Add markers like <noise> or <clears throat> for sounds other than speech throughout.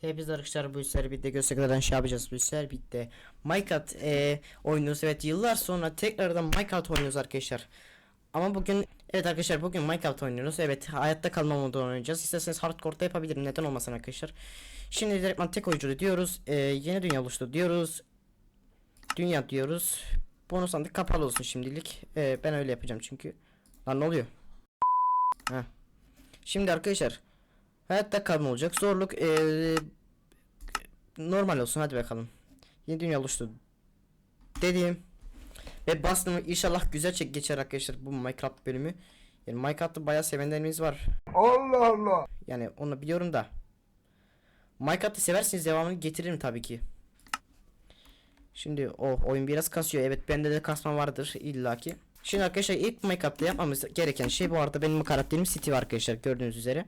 Hepiniz arkadaşlar bu sefer bir de göstergeden şey yapacağız. Bu bir de Minecraft e, oynuyoruz. Evet yıllar sonra tekrardan Minecraft oynuyoruz arkadaşlar. Ama bugün evet arkadaşlar bugün Minecraft oynuyoruz. Evet hayatta kalma modu oynayacağız. İsterseniz hardcore'da yapabilirim. Neden olmasın arkadaşlar? Şimdi direktman tek oyunculu diyoruz. E, yeni dünya oluştu diyoruz. Dünya diyoruz. Bonus sandık kapalı olsun şimdilik. E, ben öyle yapacağım çünkü. Lan ne oluyor? Heh. şimdi arkadaşlar Hayatta kalma olacak. Zorluk eee, normal olsun. Hadi bakalım. Yeni dünya oluştu. Dediğim ve bastım inşallah güzel çek geçer arkadaşlar bu Minecraft bölümü. Yani Minecraft'ta bayağı sevenlerimiz var. Allah Allah. Yani onu biliyorum da. Minecraft'ı seversiniz devamını getiririm tabii ki. Şimdi o oyun biraz kasıyor. Evet bende de kasma vardır illaki. Şimdi arkadaşlar ilk Minecraft'ta yapmamız gereken şey bu arada benim karakterim Steve arkadaşlar gördüğünüz üzere.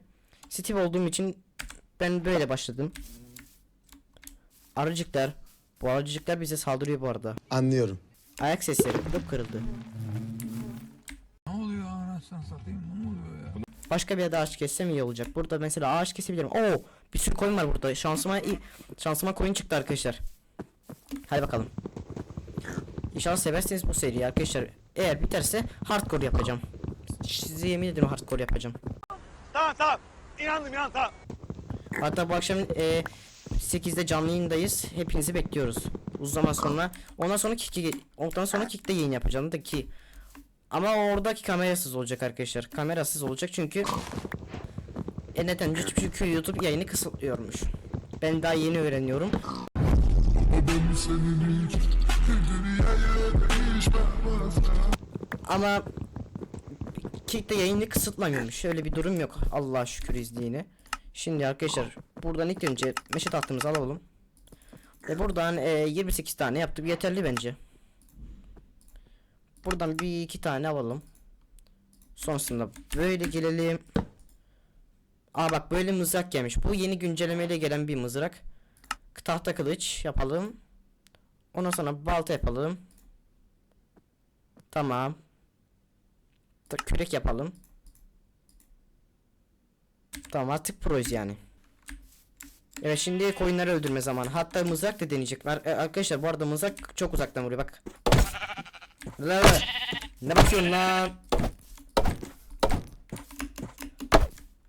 Steve olduğum için ben böyle başladım. Arıcıklar. Bu arıcıklar bize saldırıyor bu arada. Anlıyorum. Ayak sesleri kırıp kırıldı. Ne oluyor anasını satayım ne oluyor ya? Başka bir yerde ağaç kessem iyi olacak. Burada mesela ağaç kesebilirim. Oo, bir sürü koyun var burada. Şansıma. Şansıma koyun çıktı arkadaşlar. Hadi bakalım. İnşallah seversiniz bu seriyi arkadaşlar. Eğer biterse hardcore yapacağım. Size yemin ederim hardcore yapacağım. Tamam tamam. İnandım inandım tamam. Hatta bu akşam e, 8'de canlı yayındayız. Hepinizi bekliyoruz. Uzun zaman sonra. Ondan sonra Kiki, ondan sonra Kik'te yayın yapacağım da ki. Ama oradaki kamerasız olacak arkadaşlar. Kamerasız olacak çünkü e neden? Çünkü YouTube yayını kısıtlıyormuş. Ben daha yeni öğreniyorum. Ama Kick'te yayını kısıtlamıyormuş. Öyle bir durum yok. Allah'a şükür izleyeni. Şimdi arkadaşlar buradan ilk önce meşe tahtımızı alalım. Ve buradan e, 28 tane yaptık. Yeterli bence. Buradan bir iki tane alalım. Sonrasında böyle gelelim. Aa bak böyle mızrak gelmiş. Bu yeni güncellemeyle gelen bir mızrak. Tahta kılıç yapalım. Ondan sonra balta yapalım. Tamam. Da kürek yapalım. Tamam artık proyuz yani. Evet şimdi koyunları öldürme zamanı. Hatta mızrak da deneyecek. E, arkadaşlar bu arada mızrak çok uzaktan vuruyor bak. Ne bakıyorsun lan?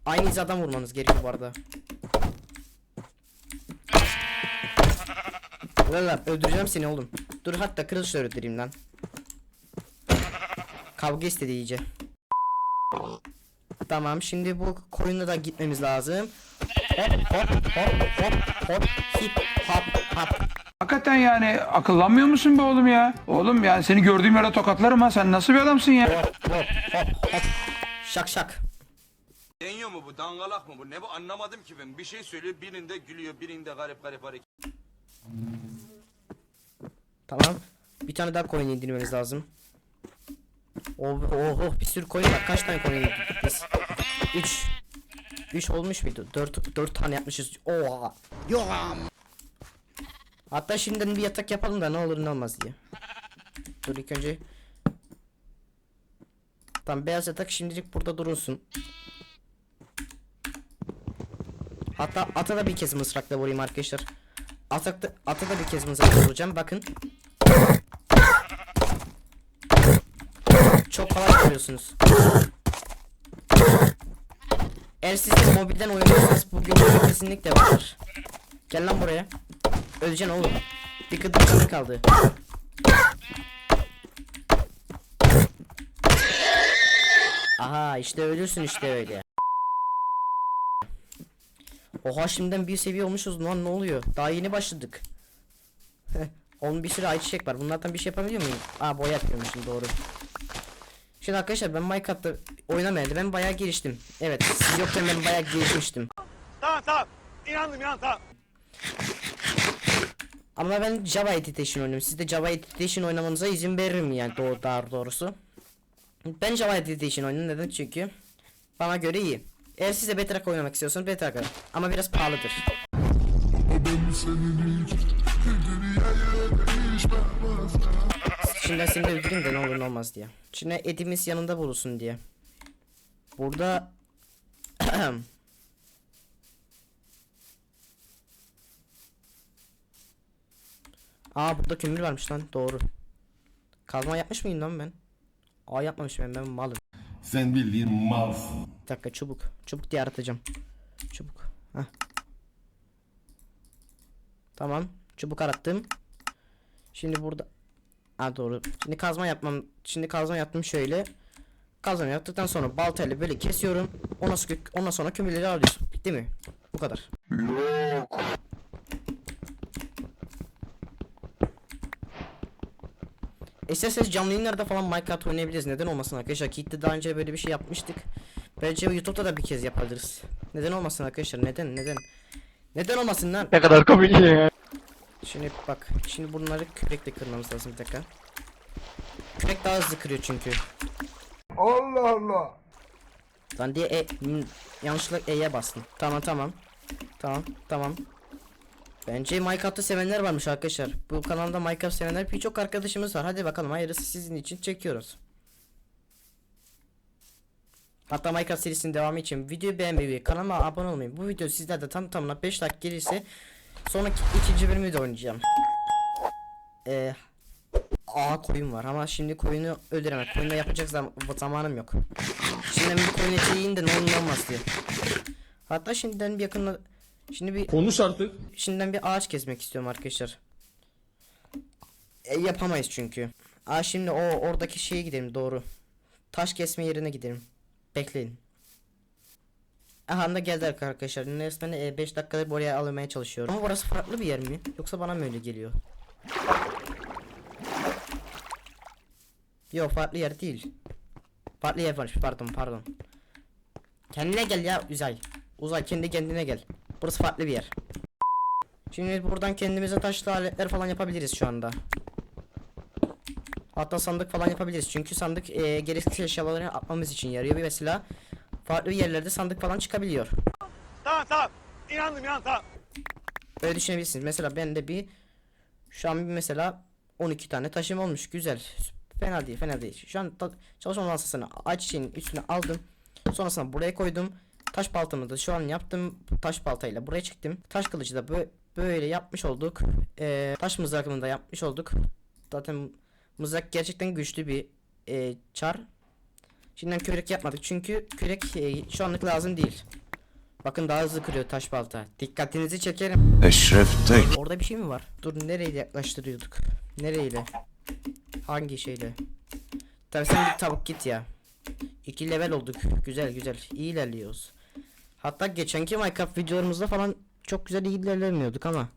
Aynı hizadan vurmanız gerekiyor bu arada. La la öldüreceğim seni oğlum. Dur hatta kılıçla öldüreyim lan. Kavga istedi iyice. Tamam şimdi bu koyuna da gitmemiz lazım. Hop hop hop hop hop hip hop hop. Hakikaten yani akıllanmıyor musun be oğlum ya? Oğlum yani seni gördüğüm yere tokatlarım ha sen nasıl bir adamsın ya? Hop hop hop hop. Şak şak. Deniyor mu bu dangalak mı bu ne bu anlamadım ki ben bir şey söylüyor birinde gülüyor birinde garip garip hareket. Tamam. Bir tane daha koyun indirmemiz lazım. Oh, oh, oh bir sürü koyun var. Kaç tane koyun indirdik biz? 3 3 olmuş muydu? 4 4 tane yapmışız. Oha. Hatta şimdiden bir yatak yapalım da ne olur ne olmaz diye. Dur ilk önce. Tamam beyaz yatak şimdilik burada durulsun. Hatta ata da bir kez mısrakla vurayım arkadaşlar. Atakta, ata da bir kez mızrakla vuracağım. Bakın. Çok kolay görüyorsunuz. Eğer siz de mobilden oynuyorsanız bu görüntü kesinlikle vardır. Gel lan buraya. Öleceksin oğlum. Bir gıdım canı kaldı. Aha işte ölürsün işte öyle. Oha şimdiden bir seviye olmuşuz lan ne oluyor? Daha yeni başladık. Onun bir sürü ayçiçek var. Bunlardan bir şey yapabiliyor muyum? Aa boya yapıyormuşum doğru. Şimdi arkadaşlar ben Minecraft'ta oynamayalı ben bayağı geliştim. Evet siz yokken ben bayağı gelişmiştim. Tamam tamam. İnandım inandım tamam. Ama ben Java Edition oynuyorum. Siz de Java Edition oynamanıza izin veririm yani doğru, daha doğrusu. Ben Java Edition oynuyorum neden? Çünkü bana göre iyi. Eğer siz de Bedrock oynamak istiyorsanız Bedrock. Ama biraz pahalıdır. şimdiden seni de öldüreyim de ne olur ne olmaz diye. Şimdi Edimiz yanında bulunsun diye. Burada <clears throat> Aa burada kömür varmış lan doğru. Kazma yapmış mıyım lan ben? Aa yapmamışım ben ben malım. Sen bildiğin malsın. Bir dakika çubuk. Çubuk diye aratacağım. Çubuk. Heh. Tamam. Çubuk arattım. Şimdi burada Ha doğru. Şimdi kazma yapmam. Şimdi kazma yaptım şöyle. Kazma yaptıktan sonra baltayla böyle kesiyorum. Ondan sonra, ondan sonra kömürleri alıyorsun. Bitti mi? Bu kadar. Yok. İsterseniz canlı yayınlarda falan Minecraft oynayabiliriz. Neden olmasın arkadaşlar? Kick'te daha önce böyle bir şey yapmıştık. Bence YouTube'da da bir kez yapabiliriz. Neden olmasın arkadaşlar? Neden? Neden? Neden olmasın lan? Ne kadar komik ya. Şimdi bak. Şimdi bunları kürekle kırmamız lazım bir dakika. Kürek daha hızlı kırıyor çünkü. Allah Allah. Lan diye e, yanlışlıkla E'ye bastım. Tamam tamam. Tamam tamam. Bence Minecraft'ı sevenler varmış arkadaşlar. Bu kanalda Minecraft sevenler birçok arkadaşımız var. Hadi bakalım hayırlısı sizin için çekiyoruz. Hatta Minecraft serisinin devamı için videoyu beğenmeyi kanalıma abone olmayı. Bu video sizlerde tam tamına 5 like gelirse sonraki ikinci bölümü de oynayacağım. Eee Aa koyun var ama şimdi koyunu öldüremem. Koyunla yapacak zam zamanım yok. Şimdiden bir koyun eti yiyin de ne olur olmaz diye. Hatta şimdiden bir yakında şimdi bir Konuş artık. şimdiden bir ağaç kesmek istiyorum arkadaşlar. E, yapamayız çünkü. Aa şimdi o oradaki şeye gidelim doğru. Taş kesme yerine gidelim. Bekleyin. Aha da geldik arkadaşlar. Resmen 5 dakikada buraya almaya çalışıyorum. Ama burası farklı bir yer mi? Yoksa bana mı öyle geliyor? Yok farklı yer değil. Farklı yer var pardon pardon. Kendine gel ya Uzay. Uzay kendi kendine gel. Burası farklı bir yer. Şimdi buradan kendimize taşlı aletler falan yapabiliriz şu anda. Hatta sandık falan yapabiliriz. Çünkü sandık e, gereksiz eşyaları atmamız için yarıyor. Bir mesela farklı yerlerde sandık falan çıkabiliyor. Tamam tamam. İnandım inan tamam. Böyle düşünebilirsiniz. Mesela ben de bir şu an bir mesela 12 tane taşım olmuş. Güzel. Fena değil, fena değil. Şu an çalışma masasını ayçiçeğinin üstüne aldım. Sonrasında buraya koydum. Taş baltamı da şu an yaptım. Taş baltayla buraya çıktım. Taş kılıcı da bö- böyle yapmış olduk. Ee, taş mızrakını da yapmış olduk. Zaten mızrak gerçekten güçlü bir e, çar. Şimdiden kürek yapmadık çünkü kürek e, şu anlık lazım değil. Bakın daha hızlı kırıyor taş balta. Dikkatinizi çekerim. Eşref Tek. Orada bir şey mi var? Dur nereyle yaklaştırıyorduk? Nereyle? Hangi şeyle? Tabii sen git tavuk git ya. 2 level olduk. Güzel güzel. İyi ilerliyoruz. Hatta geçenki Minecraft videolarımızda falan çok güzel iyi ilerlemiyorduk ama.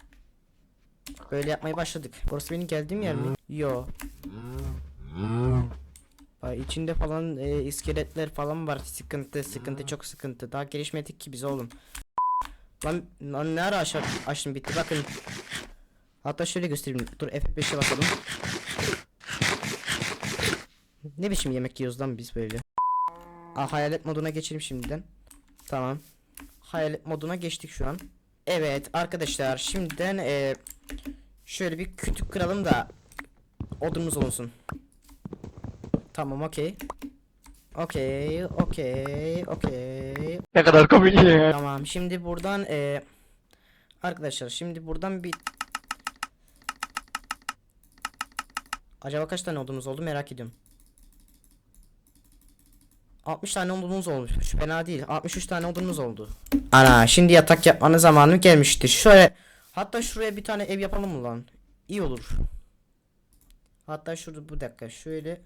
Böyle yapmaya başladık. Burası benim geldiğim yer mi? Yo. Ay içinde falan e, iskeletler falan var. Sıkıntı sıkıntı çok sıkıntı. Daha gelişmedik ki biz oğlum. Lan, lan ne ara aşağı açtım bitti bakın. Hatta şöyle göstereyim. Dur F5'e bakalım. Ne biçim yemek yiyoruz lan biz böyle? Aa, hayalet moduna geçelim şimdiden. Tamam. Hayalet moduna geçtik şu an. Evet arkadaşlar şimdiden e, şöyle bir kütük kıralım da odunumuz olsun. Tamam okey. Okey, okey, okey. Ne kadar komik ya. Tamam şimdi buradan eee arkadaşlar şimdi buradan bir Acaba kaç tane odunumuz oldu merak ediyorum. 60 tane odunumuz olmuş. Fena değil. 63 tane odunumuz oldu. Ana şimdi yatak yapmanın zamanı gelmiştir. Şöyle hatta şuraya bir tane ev yapalım mı lan? İyi olur. Hatta şurada bu dakika şöyle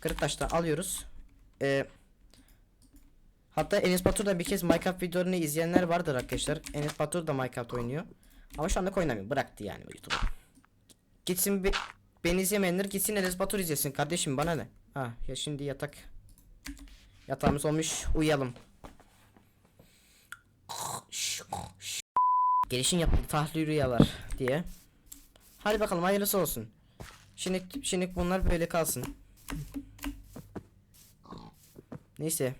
kırık taştan alıyoruz. Eee Hatta Enes Batur da bir kez Minecraft videolarını izleyenler vardır arkadaşlar. Enes Batur da Minecraft oynuyor. Ama şu anda oynamıyor. Bıraktı yani YouTube'u. Gitsin bir beni izlemeyenler gitsin Enes Batur izlesin kardeşim bana ne? Ha ya şimdi yatak. Yatağımız olmuş. Uyuyalım. Gelişin yapıldı tahlil rüyalar diye. Hadi bakalım hayırlısı olsun. Şimdi şimdi bunlar böyle kalsın. Neyse.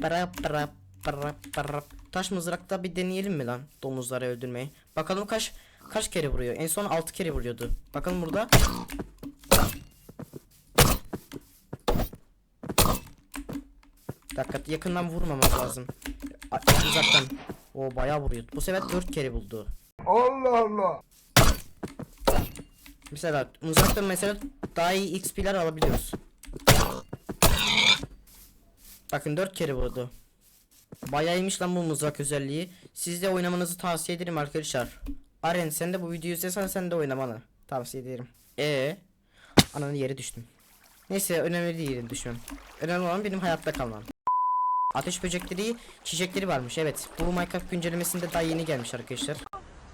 Para para para para. Taş mızrakta bir deneyelim mi lan domuzları öldürmeyi? Bakalım kaç kaç kere vuruyor? En son 6 kere vuruyordu. Bakalım burada. Dakika yakından vurmamak lazım. A- Uzaktan. O bayağı vuruyor. Bu sefer 4 kere buldu. Allah Allah. Mesela uzaktan mesela daha iyi XP'ler alabiliyoruz. Bakın 4 kere vurdu. Bayağı iyiymiş lan bu mızrak özelliği. Siz de oynamanızı tavsiye ederim arkadaşlar. Aren sen de bu videoyu izlesen sen de oynamanı tavsiye ederim. E Ananın yere düştüm. Neyse önemli değil düşmem. Önemli olan benim hayatta kalmam. Ateş böcekleri, çiçekleri varmış evet. Bu Minecraft güncellemesinde daha yeni gelmiş arkadaşlar.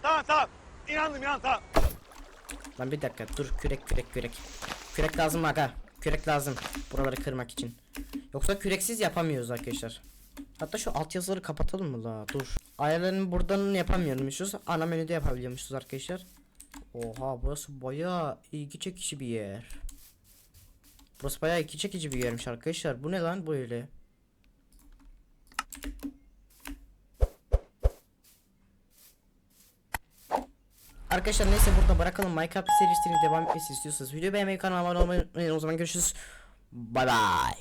Tamam tamam. İnandım inan tamam. Lan bir dakika dur kürek kürek kürek. Kürek lazım aga. Kürek lazım buraları kırmak için. Yoksa küreksiz yapamıyoruz arkadaşlar. Hatta şu altyazıları kapatalım mı la? Dur. Ayarlarını buradan yapamıyormuşuz. Ana menüde yapabiliyormuşuz arkadaşlar. Oha burası bayağı ilgi çekici bir yer. Burası bayağı ilgi çekici bir yermiş arkadaşlar. Bu ne lan böyle? Arkadaşlar neyse burada bırakalım Minecraft serisinin devam etmesi istiyorsanız videoyu beğenmeyi kanalıma abone olmayı unutmayın. O zaman görüşürüz. Bye bye.